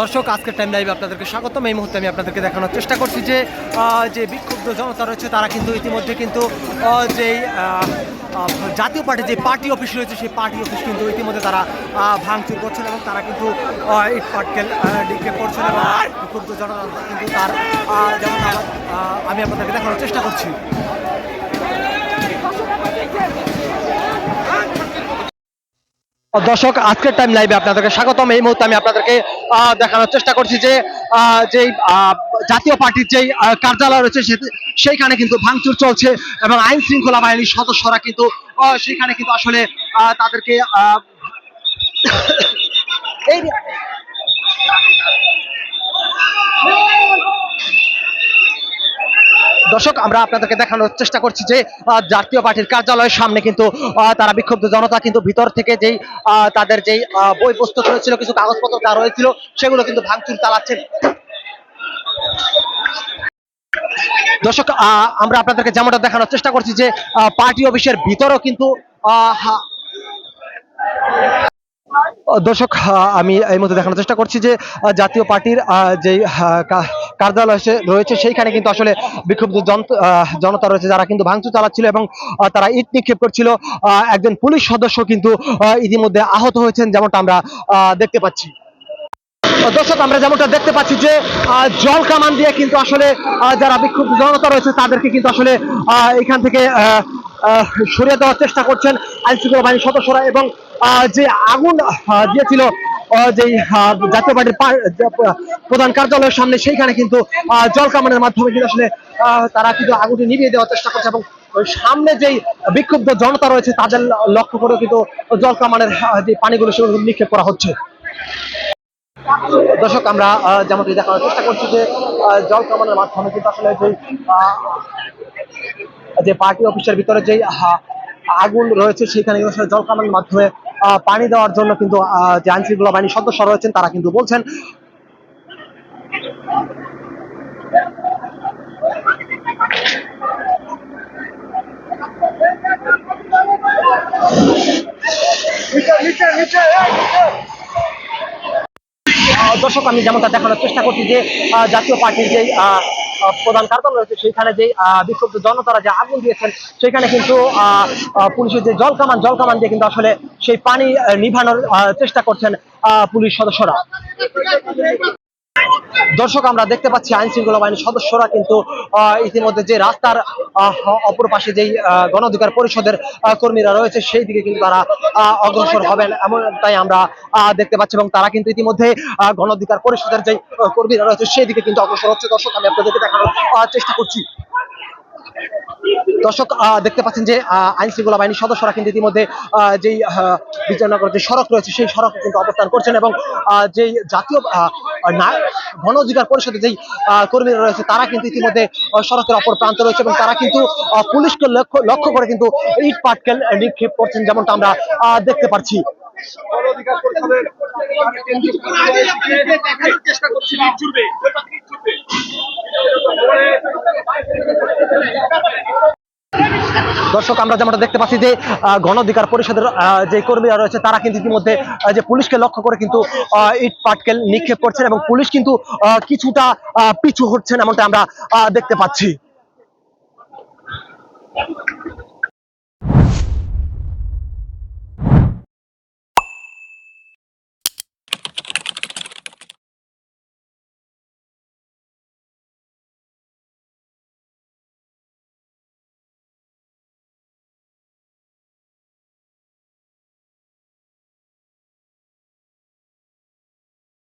দর্শক, আজকের টাইম লাইভে আপনাদেরকে স্বাগতম। এই মুহূর্তে আমি আপনাদেরকে দেখানোর চেষ্টা করছি যে যে বিক্ষুব্ধ জনতা রয়েছে, তারা কিন্তু ইতিমধ্যে কিন্তু যেই জাতীয় পার্টির যে পার্টি অফিস রয়েছে, সেই পার্টি অফিস কিন্তু ইতিমধ্যে তারা ভাঙচুর করছেন এবং তারা কিন্তু ইট পাটকেল নিক্ষেপ করছেন এবং বিক্ষুব্ধ জনতা কিন্তু তার যেমন আমি আপনাদেরকে দেখানোর চেষ্টা করছি। দর্শক, আজকের টাইম লাইভে আপনাদেরকে স্বাগতম। এই মুহূর্তে আমি আপনাদেরকে দেখানোর চেষ্টা করছি যে যেই জাতীয় পার্টির যেই কার্যালয় রয়েছে সেইখানে কিন্তু ভাঙচুর চলছে এবং আইন শৃঙ্খলা বাহিনীর সদস্যরা কিন্তু সেখানে কিন্তু আসলে তাদেরকে এই দর্শক, আমরা আপনাদেরকে দেখানোর চেষ্টা করছি যে জাতীয় পার্টির কার্যালয়ের সামনে কিন্তু তারা বিক্ষুব্ধ জনতা কিন্তু ভিতর থেকে যেই তাদের যেই বই পুস্তক রয়েছিল, কিছু কাগজপত্র যা রয়েছিল, সেগুলো কিন্তু ভাঙচুর চালাচ্ছেন দর্শক আমরা আপনাদেরকে যেমনটা দেখানোর চেষ্টা করছি যে পার্টি অফিসের ভিতরেও কিন্তু দর্শক আমি এই মধ্যে দেখানোর চেষ্টা করছি যে জাতীয় পার্টির যে কার্যালয় রয়েছে, সেইখানে কিন্তু আসলে বিক্ষুব্ধ জনতা রয়েছে যারা কিন্তু ভাঙচুর চালাচ্ছিল এবং তারা ইট নিক্ষেপ করছিল। একজন পুলিশ সদস্য কিন্তু ইতিমধ্যে আহত হয়েছেন যেমনটা আমরা দেখতে পাচ্ছি। দর্শক, আমরা যেমনটা দেখতে পাচ্ছি যে জল কামান দিয়ে কিন্তু আসলে যারা বিক্ষুব্ধ জনতা রয়েছে তাদেরকে কিন্তু আসলে এখান থেকে সরিয়ে দেওয়ার চেষ্টা করছেন আইন শৃঙ্খলা বাহিনীর সদস্যরা এবং যে আগুন দিয়েছিল যে জাতীয় পার্টির প্রধান কার্যালয়ের সামনে সেইখানে কিন্তু জল কামানের মাধ্যমে কিন্তু আসলে তারা কিন্তু আগুনটি নিভিয়ে দেওয়ার চেষ্টা করছে এবং সামনে যেই বিক্ষুব্ধ জনতা রয়েছে তাদের লক্ষ্য করে কিন্তু জল কামানের যে পানিগুলো সেগুলো নিক্ষেপ করা হচ্ছে। দর্শক আমরা যেমনটি দেখানোর চেষ্টা করছি যে জল কামানের মাধ্যমে কিন্তু আসলে যে যে পার্টি অফিসের ভিতরে যে আহ, আগুন রয়েছে সেখানে কিন্তু আসলে জল কামানের মাধ্যমে পানি দেওয়ার জন্য কিন্তু যে আইন শৃঙ্খলা বাহিনীর সদস্য রয়েছেন, তারা কিন্তু বলছেন দর্শক, আমি যেমনটা দেখানোর চেষ্টা করছি যে জাতীয় পার্টির যে প্রধান কার্যালয় রয়েছে, সেইখানে যে বিক্ষুব্ধ জনতারা যে আগুন দিয়েছেন সেখানে কিন্তু পুলিশের যে জল কামান জল কামান দিয়ে কিন্তু আসলে সেই পানি নিভানোর চেষ্টা করছেন পুলিশ সদস্যরা। দর্শক আমরা দেখতে পাচ্ছি আইন শৃঙ্খলা বাহিনীর সদস্যরা কিন্তু ইতিমধ্যে যে রাস্তার অপর পাশে যেই আহ, গণ অধিকার পরিষদের কর্মীরা রয়েছে সেই দিকে কিন্তু তারা অগ্রসর হবেন। এমনটাই আমরা দেখতে পাচ্ছি এবং তারা কিন্তু ইতিমধ্যে আহ, গণ অধিকার পরিষদের যে কর্মীরা রয়েছে সেই দিকে কিন্তু অগ্রসর হচ্ছে। দর্শক আমি আপনাদেরকে দেখানোর চেষ্টা করছি। দর্শক দেখতে পাচ্ছেন যে আইন শৃঙ্খলা বাহিনীর সদস্যরা কিন্তু ইতিমধ্যে যেই আহ, বিজয়নগর যে সড়ক রয়েছে সেই সড়ক কিন্তু অবস্থান করছেন এবং যেই জাতীয় গণ অধিকার পরিষদের যেই কর্মীরা রয়েছে, তারা কিন্তু ইতিমধ্যে সড়কের অপর প্রান্ত রয়েছে এবং তারা কিন্তু পুলিশকে লক্ষ্য লক্ষ্য করে কিন্তু ইট পাটকেল নিক্ষেপ করছেন যেমনটা আমরা দেখতে পাচ্ছি। দর্শক, আমরা যেমনটা দেখতে পাচ্ছি যে গণ অধিকার পরিষদের যে কর্মীরা রয়েছে, তারা কিন্তু ইতিমধ্যে যে পুলিশকে লক্ষ্য করে কিন্তু ইট পাটকেল নিক্ষেপ করছেন এবং পুলিশ কিন্তু কিছুটা পিছু হচ্ছেন এমনটা আমরা দেখতে পাচ্ছি।